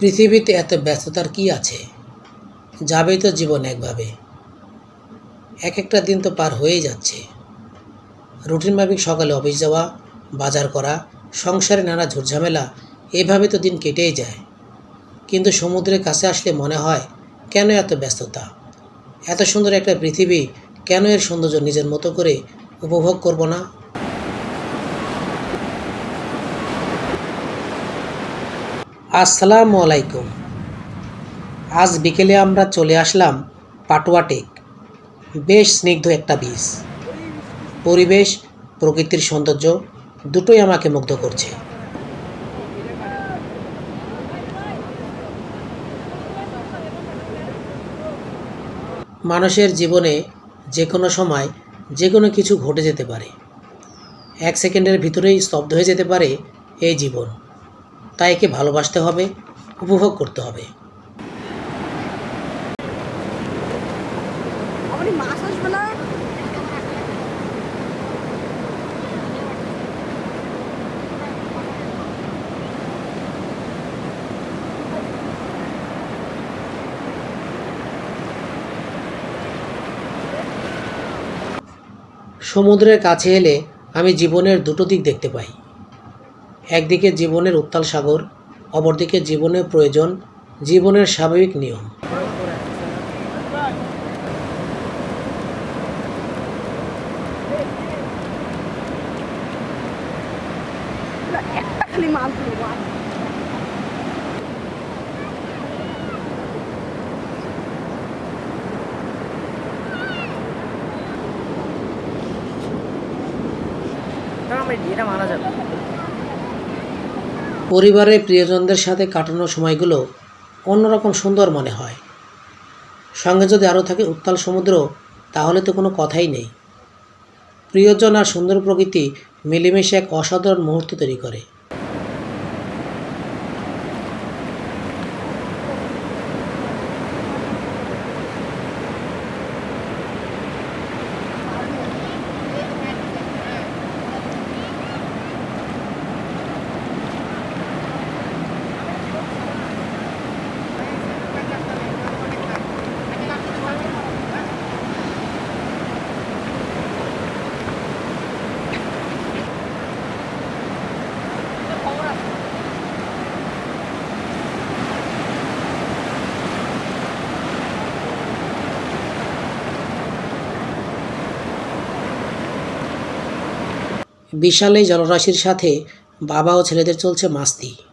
পৃথিবীতে এত ব্যস্ততার কি আছে? যাবেই তো জীবন একভাবে। এক একটা দিন তো পার হয়েই যাচ্ছে। রুটিন মাফিক সকালে অফিস যাওয়া, বাজার করা, সংসারে নানা ঝুটঝামেলা, এভাবে তো দিন কেটেই যায়। কিন্তু সমুদ্রের কাছে আসলে মনে হয়, কেন এত ব্যস্ততা? এত সুন্দর একটা পৃথিবী, কেন এর সৌন্দর্য নিজের মতো করে উপভোগ করব না? আসসালামু আলাইকুম। আজ বিকেলে আমরা চলে আসলাম পাটুয়া টেক। বেশ স্নিগ্ধ একটা বীজ পরিবেশ, প্রকৃতির সৌন্দর্য দুটোই আমাকে মুগ্ধ করছে। মানুষের জীবনে যে কোনো সময় যে কোনো কিছু ঘটে যেতে পারে। এক সেকেন্ডের ভিতরেই স্তব্ধ হয়ে যেতে পারে এই জীবন। তাই একে ভালোবাসতে হবে উপভোগ করতে হবে। সমুদ্রের কাছে এলে আমি জীবনের দুটো দিক দেখতে পাই। একদিকে জীবনের উত্তাল সাগর অপরদিকে জীবনের প্রয়োজন জীবনের স্বাভাবিক নিয়ম। মারা যাবে। পরিবারের প্রিয়জনদের সাথে কাটানো সময়গুলো অন্যরকম সুন্দর মনে হয়। সঙ্গে যদি আরও থাকে উত্তাল সমুদ্র, তাহলে তো কোনো কথাই নেই। প্রিয়জন আর সুন্দর প্রকৃতি মিলেমিশে এক অসাধারণ মুহূর্ত তৈরি করে। বিশাল এই জলরাশির সাথে বাবা ও ছেলেদের চলছে মাস্তি।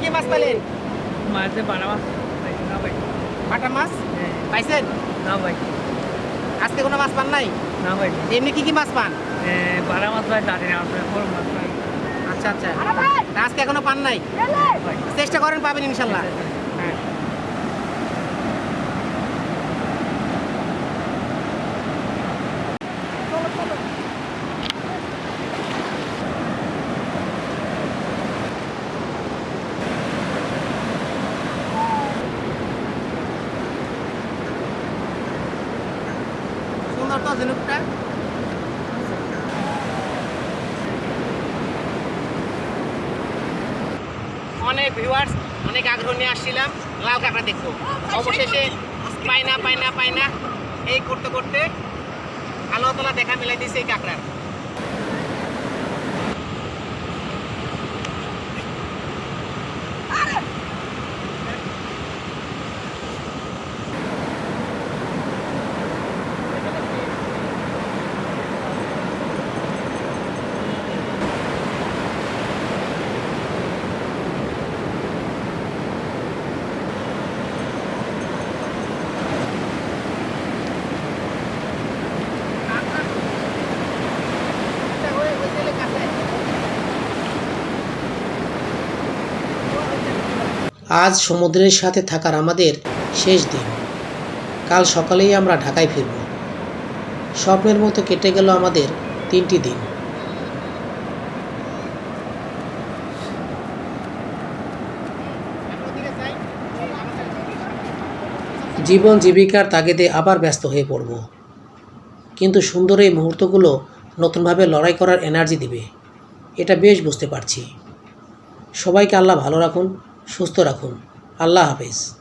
কি মাছ পেলেন? মাছ বানা মাছ না ভাই পাটা মাছ? পাইছেন? না ভাই আজকে কোনো মাছ পান নাই? না ভাই এমনি কি কি মাছ পান? এ, বারা মাছ ভাই দাঁড়িয়ে না বড় মাছ ভাই আচ্ছা আচ্ছা। আজকে এখনও পান নাই? ভাই চেষ্টা করেন পাবেন ইনশাল্লাহ হ্যাঁ চলো চলো সুন্দর তো ঝিনুকটা অনেক ভিউয়ার্স অনেক আগ্রহ নিয়ে আসছিলাম। লাল কাঁকড়া দেখব। অবশেষে পাই না পাই না পাই না। এই করতে করতে আল্লাহ তালা দেখা মিলাই দিয়েছে এই কাঁকড়ার। আজ সমুদ্রের সাথে থাকার আমাদের শেষ দিন। কাল সকালেই আমরা ঢাকায় ফিরব। স্বপ্নের মতো কেটে গেল আমাদের তিনটি দিন। জীবন জীবিকার তাগিদে আবার ব্যস্ত হয়ে পড়ব। কিন্তু সুন্দর এই মুহূর্তগুলো নতুনভাবে লড়াই করার এনার্জি দিবে। এটা বেশ বুঝতে পারছি। সবাইকে আল্লাহ ভালো রাখুন। সুস্থ রাখুন। আল্লাহ হাফেজ।